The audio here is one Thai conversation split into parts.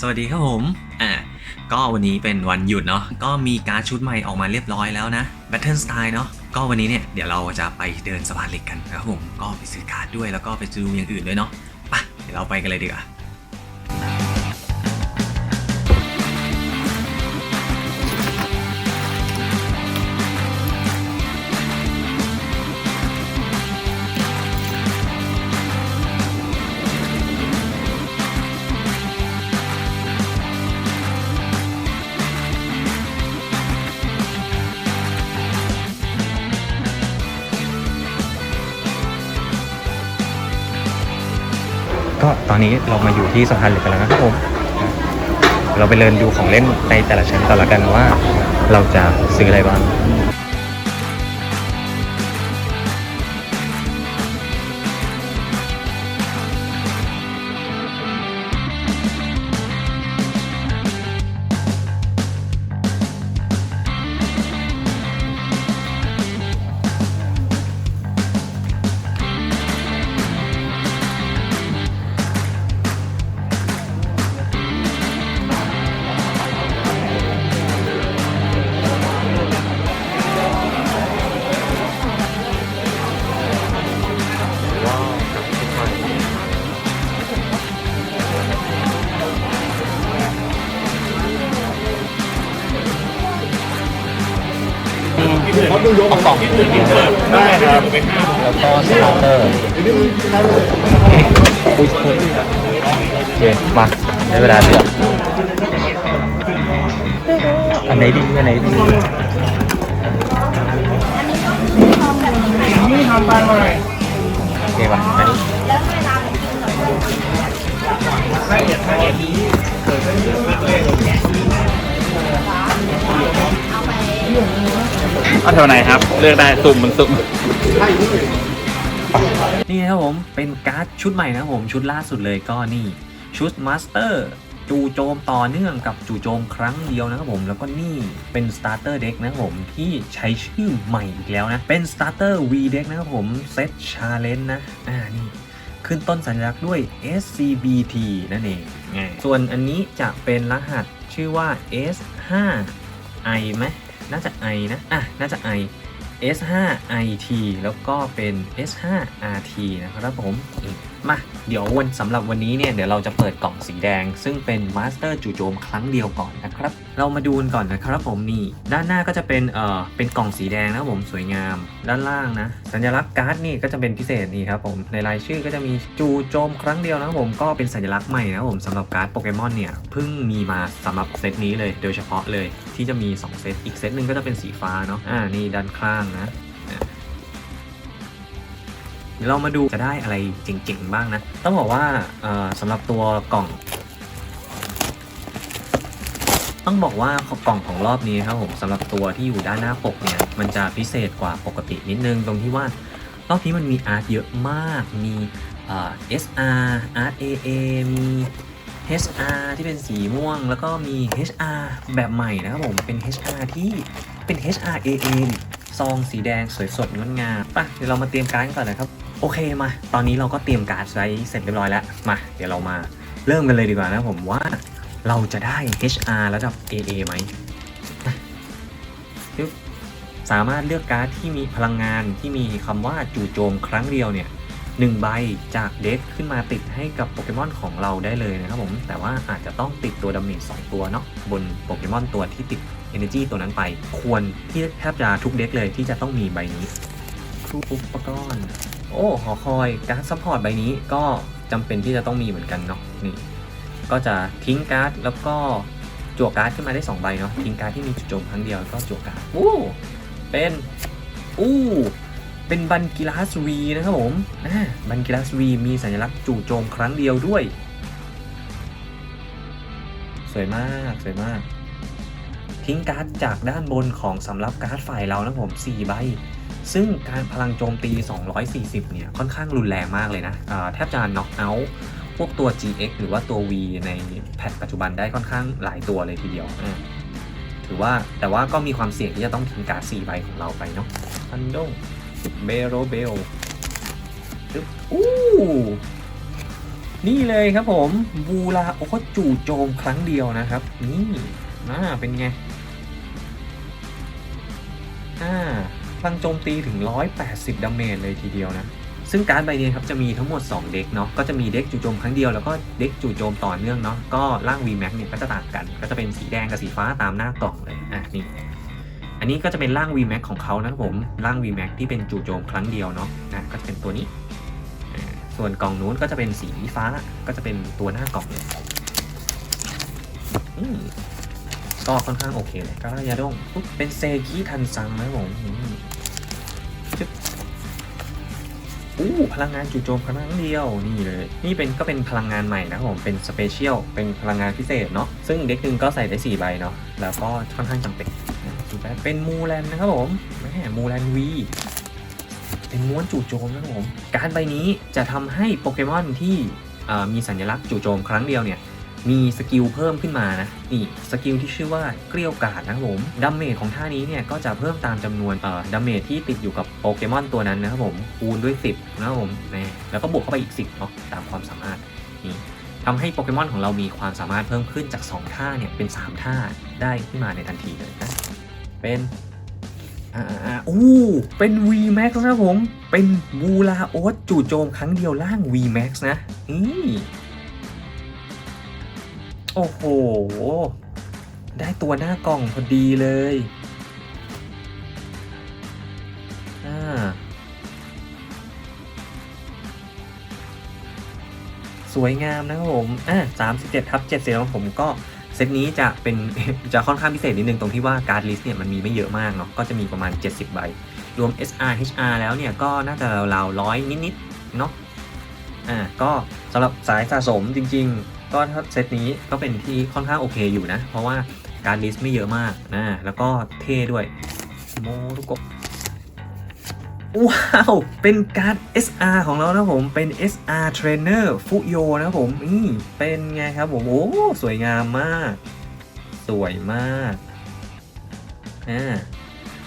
สวัสดีครับผมอ่าก็วันนี้เป็นวันหยุดเนาะก็มีการดชุดใหม่ออกมาเรียบร้อยแล้วนะ Battle Style เนาะก็วันนี้เนี่ยเดี๋ยวเราจะไปเดินสะพานเหล็กกันนะครับผมก็ไปซื้อการ์ดด้วยแล้วก็ไปซื้ออย่างอื่นด้วยเนาะไปเดี๋ยวเราไปกันเลยดีกว่า ก็ตอนนี้เรามาอยู่ที่สะพานเหล็กกันแล้วนะครับผมเราไปเดินดูของเล่นในแต่ละชั้นต่อละกันว่า เราจะซื้ออะไรบ้าง องได้ครับ แล้วก็สตาร์เตอร์อุ้ยโอเคมาได้เวลาเลือกอันไหนดีอันไหนดีนี่ทำไปเลยโอเคป่ะอันนี้ เอาแถวไหนครับ เลือกได้สุ่มมันสุ่มนี่ครับผมเป็นการ์ดชุดใหม่นะครับผมชุดล่าสุดเลยก็นี่ ชุดมาสเตอร์จู่โจมต่อเนื่องกับจู่โจมครั้งเดียวนะครับผม แล้วก็นี่เป็นสตาร์เตอร์เด็กนะครับผม ที่ใช้ชื่อใหม่อีกแล้วนะ เป็นสตาร์เตอร์ V เด็กนะครับผมเซตชาเลนจ์นะ อ่านี่ ขึ้นต้นสัญลักษณ์ด้วย SCBT นั่นเองส่วนอันนี้จะเป็นรหัสชื่อว่า S5I ไหม น่าจะ I นะ อะ น่าจะ I S5IT แล้วก็เป็น S5RT นะครับผมมมาเดี๋ยววันสำหรับวันนี้เนี่ย เดี๋ยวเราจะเปิดกล่องสีแดง ซึ่งเป็นมาสเตอร์จู่โจมครั้งเดียวก่อนนะครับ เรามาดูกันก่อนนะครับผมนี่ด้านหน้าก็จะเป็นเอ่อเป็นกล่องสีแดงนะครับผมสวยงาม ด้านล่างนะ สัญลักษณ์การ์ดนี่ก็จะเป็นพิเศษนี่ครับผมในรายชื่อก็จะมีจูโจมครั้งเดียวนะครับผมก็เป็นสัญลักษณ์ใหม่นะครับผมสำหรับการ์ดโปเกมอนเนี่ยเพิ่งมีมาสำหรับเซตนี้เลยโดยเฉพาะเลยที่จะมี 2 เซตอีกเซตหนึ่งก็จะเป็นสีฟ้าเนาะอ่านี่ด้านข้างนะเดี๋ยวเรามาดูจะได้อะไรเจ๋งๆบ้างนะ ต้องบอกว่าเอ่อสำหรับตัวกล่อง ต้องบอกว่ากล่องของรอบนี้ครับผมสำหรับตัวที่อยู่ด้านหน้าปกเนี่ยมันจะพิเศษกว่าปกตินิดนึงตรงที่ว่ารอบนี้มันมีอาร์ตเยอะมาก มีเอ่อ SR Art AA มี HR ที่เป็นสีม่วง แล้วก็มี HR แบบใหม่นะครับผมเป็น HR ที่เป็น HR AA ซองสีแดงสวยสดงดงามป่ะเดี๋ยวเรามาเตรียมการดกันก่อนนะครับ โอเคมา ตอนนี้เราก็เตรียมการ์ดไว้เสร็จเรียบร้อยแล้วมา เดี๋ยวเรามาเริ่มกันเลยดีกว่านะผมว่า เราจะได้ HR ระดับ AA ไหมสามารถเลือกการ์ดที่มีพลังงานที่มีคำว่าจู่โจมครั้งเดียวเนี่ยหนึ่งใบจากเด็กขึ้นมาติดให้กับโปเกมอนของเราได้เลยนะครับผม แต่ว่าอาจจะต้องติดตัวดาเมจ2ตัวเนาะบนโปเกมอนตัวที่ติด Energy ตัวนั้นไป ควรที่แทบจะทุกเด็กเลยที่จะต้องมีใบนี้ทุกอุปกรณ์ โอ้หอคอยการ์ดซัพพอร์ตใบนี้ก็จำเป็นที่จะต้องมีเหมือนกันเนาะนี่ ก็จะทิ้งการ์ดแล้วก็จั่วการ์ดขึ้นมาได้2ใบเนาะทิ้งการ์ดที่มีจุดโจมครั้งเดียวก็จั่วการ์ดอู้เป็นอู้เป็นบันกิลาสวีนะครับผมบันกิลาสวีมีสัญลักษณ์จู่โจมครั้งเดียวด้วย สวยมากสวยมาก ทิ้งการ์ดจากด้านบนของสำรับการ์ดฝ่ายเรานะผม4ใบซึ่งการพลังโจมตี 240 เนี่ย ค่อนข้างรุนแรงมากเลยนะแทบจะน็อกเอาท์ พวกตัว GX หรือว่าตัว V ในแพทปัจจุบันได้ค่อนข้างหลายตัวเลยทีเดียวอ่าถือว่าแต่ว่าก็มีความเสี่ยงที่จะต้องทิ้งการ์ด4ใบของเราไปเนาะทันดงเบโรเบลอู้นี่เลยครับผมบูลาโอจู่โจมครั้งเดียวนะครับ นี่อ่าเป็นไงอ่าพลังโจมตีถึง 180 ดาเมจเลยทีเดียวนะ ซึ่งการ์ดใบนี้ครับจะมีทั้งหมด 2 เด็กเนาะก็จะมีเด็กจู่โจมครั้งเดียวแล้วก็เด็กจู่โจมต่อเนื่องเนาะก็ร่าง VMAX เนี่ยก็จะต่างกัน ก็จะเป็นสีแดงกับสีฟ้าตามหน้ากล่องเลยอะนี่อันนี้ก็จะเป็นร่าง VMAX ของเขานะครับผมร่าง VMAX ที่เป็นจู่โจมครั้งเดียวเนาะนะก็จะเป็นตัวนี้ ส่วนกล่องนู้นก็จะเป็นสีฟ้าก็จะเป็นตัวหน้ากล่องเลยอืมก็ค่อนข้างโอเคเลยกระยาดงปุ๊บเป็นเซกิทันซังนะครับผม อู้พลังงานจู่โจมครั้งเดียวนี่เลย นี่เป็นก็เป็นพลังงานใหม่นะครับผมเป็นสเปเชียลเป็นพลังงานพิเศษเนาะซึ่งเด็กหนึ่งก็ใส่ได้4ใบเนาะแล้วก็ค่อนข้างจำเป็นสี่ใบเป็นมูแลนนะครับผมแม่มูแลนวีเป็นม้วนจู่โจมนะครับผมการใบนี้จะทำให้โปเกมอนที่มีสัญลักษณ์จู่โจมครั้งเดียวเนี่ย มีสกิลเพิ่มขึ้นมานะนี่สกิลที่ชื่อว่าเกลียวกาดนะครับผมดาเมจของท่านี้เนี่ยก็จะเพิ่มตามจำนวนเอ่อดาเมจที่ติดอยู่กับโปเกมอนตัวนั้นนะครับผมคูณด้วย 10นะครับผมนี่แล้วก็บวกเข้าไปอีก 10เนาะตามความสามารถนี่ทำให้โปเกมอนของเรามีความสามารถเพิ่มขึ้นจาก 2 ท่าเนี่ยเป็น 3 ท่าได้ขึ้นมาในทันทีเลยนะเป็นอ่าอ่าอู้เป็น VMAX นะครับผม เป็นบูลาโอสจู่โจมครั้งเดียวล่าง VMAX นะนี่ โอ้โห ได้ตัวหน้ากล่องพอดีเลยอ่าสวยงามนะครับผมอะ37ทับ7เซลผมก็เซตนี้จะเป็นจะค่อนข้างพิเศษนิดนึงตรงที่ว่าการ์ดลิสต์เนี่ยมันมีไม่เยอะมากเนาะก็จะมีประมาณ 70 ใบ รวม SR HR แล้วเนี่ยก็น่าจะราวๆร้อยนิดๆเนาะอ่าก็สำหรับสายสะสมจริง ๆ ก็เซตนี้ก็เป็นที่ค่อนข้างโอเคอยู่นะ เพราะว่าการลิสต์ไม่เยอะมากนะแล้วก็เท่ด้วยโมรุโกว้าว เป็นการ์ด SR ของเรานะผมเป็น SR Trainer ฟุโยนะผมนี่เป็นไงครับผมโอ้สวยงามมาก สวยมากอ่า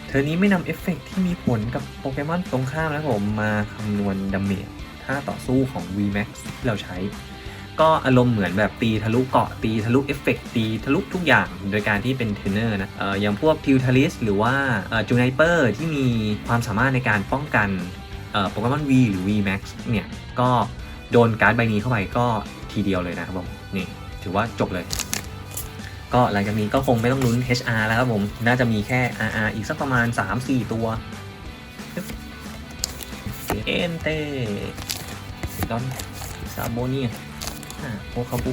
เธอนี้ไม่นำเอฟเฟกต์ที่มีผลกับโปเกมอนตรงข้ามนะผมมาคำนวณดาเมจท่าต่อสู้ของ VMAX ที่เราใช้ ก็อารมณ์เหมือนแบบตีทะลุเกาะตีทะลุเอฟเฟกต์ตีทะลุทุกอย่างโดยการที่เป็นเทรนเนอร์นะออย่างพวกทิวทาริสหรือว่าจูไนเปอร์ที่มีความสามารถในการป้องกันโปเกมอน V หรือ VMAX เนี่ยก็โดนการ์ดใบนี้เข้าไปก็ทีเดียวเลยนะครับผมนี่ถือว่าจบเลย ก็หลังจากนี้ก็คงไม่ต้องลุ้น HR แล้วครับผม น่าจะมีแค่ RR อีกสักประมาณ 3-4 ตัวเอ็นเต้ดอนซาโบเนีย โอคาบุ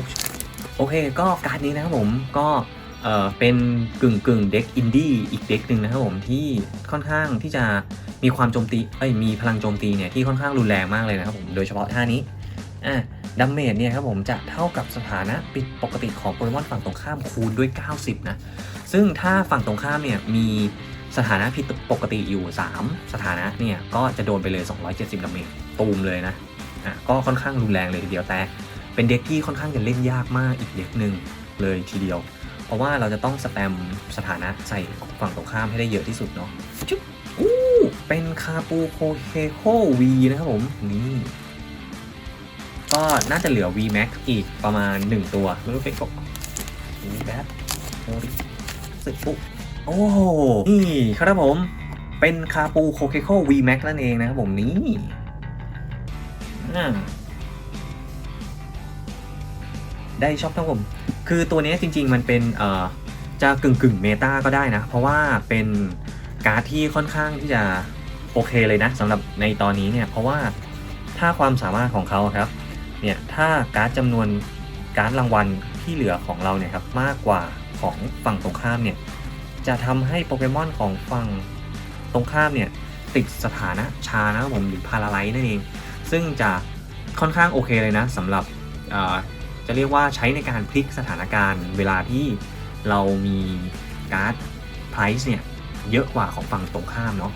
โอเคก็การ์ดนี้นะครับผมก็เออเป็นกึ่งกึ่งเด็กอินดี้อีกเด็กหนึ่งนะครับผมที่ค่อนข้างที่จะมีความโจมตีเอ้ยมีพลังโจมตีเนี่ยที่ค่อนข้างรุนแรงมากเลยนะครับผมโดยเฉพาะท่านี้อะดัมเมจเนี่ยครับผมจะเท่ากับสถานะปิดปกติของโปเกมอนฝั่งตรงข้ามคูณด้วย 90 นะ ซึ่งถ้าฝั่งตรงข้ามเนี่ยมีสถานะผิดปกติอยู่ 3 สถานะเนี่ยก็จะโดนไปเลย 270 ดาเมจตูมเลยนะอะก็ค่อนข้างรุนแรงเลยทีเดียวแต่ เป็นเด็กที่ค่อนข้างจะเล่นยากมากอีกเด็กหนึ่งเลยทีเดียว เพราะว่าเราจะต้องสแปมสถานะใส่ฝั่งตรงข้ามให้ได้เยอะที่สุดเนาะจุ๊บอู้เป็นคาปูโคเคโควีนะครับผม นี่ ก็น่าจะเหลือ V Max อีกประมาณ 1 ตัวไม่รู้เป็นกบนี่แบบโอ้ดิสึกปุ๊บโอ้นี่ครับผม เป็นคาปูโคเคโค V Max นั่นเองนะครับผมนี่อ่า ได้ชอบทั้งผม คือตัวนี้จริง ๆ มันเป็นเอ่อจะกึ่งกึ่งเมตาก็ได้นะ เพราะว่าเป็นการ์ดที่ค่อนข้างที่จะโอเคเลยนะสำหรับในตอนนี้เนี่ย เพราะว่าถ้าความสามารถของเขาครับ เนี่ย ถ้าการ์ดจำนวนการ์ดรางวัลที่เหลือของเราเนี่ยครับมากกว่าของฝั่งตรงข้ามเนี่ย จะทำให้โปเกมอนของฝั่งตรงข้ามเนี่ยติดสถานะชานะครับผมหรือพาราไลท์นั่นเอง ซึ่งจะค่อนข้างโอเคเลยนะสำหรับ จะเรียกว่าใช้ในการพลิกสถานการณ์ เวลาที่เรามีการ์ดไพรส์เนี่ยเยอะกว่าของฝั่งตรงข้ามเนาะ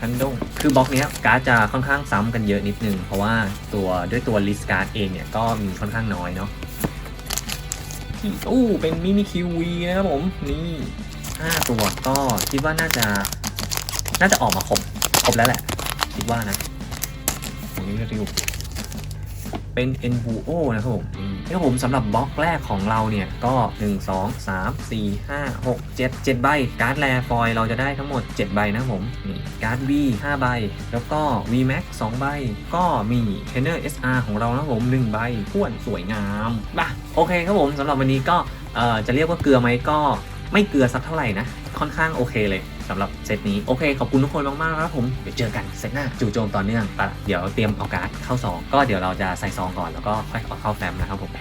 ฮันดงคือบล็อกเนี้ยการ์ดจะค่อนข้างซ้ำกันเยอะนิดนึง เพราะว่าตัวด้วยตัวลิสการ์ดเองเนี่ยก็มีค่อนข้างน้อยเนาะที่อู้เป็นมินิคิวีนะครับผม นี่ 5 ตัวก็คิดว่าน่าจะ น่าจะออกมาครบ ครบแล้วแหละ คิดว่านะตรงนี้ริว เป็น n v u o นะครับผมนี่ครับผมสำหรับบล็อกแรกของเราเนี่ย ก็ 1 2 3 4 5 6 7 7 ใบ การ์ดแรฟอยเราจะได้ทั้งหมด 7 ใบนะครับผมนี่การ์ด V 5 ใบ แล้วก็ V Max 2 ใบ ก็มี Trainer SR ของเรานะครับผม 1 ใบท้วนสวยงามป่ะโอเคครับผมสำหรับวันนี้ก็จะเรียกว่าเกลือไหมก็ไม่เกลือสักเท่าไหร่นะ ค่อนข้างโอเคเลย สำหรับเซตนี้โอเคขอบคุณทุกคนมากๆนะครับผมเดี๋ยวเจอกันเซตหน้าจู่โจมต่อเนื่องไปละเดี๋ยวเตรียมเอาการ์ดเข้าซองก็เดี๋ยวเราจะใส่ซองก่อนแล้วก็ค่อยเอาเข้าแฟ้มนะครับผม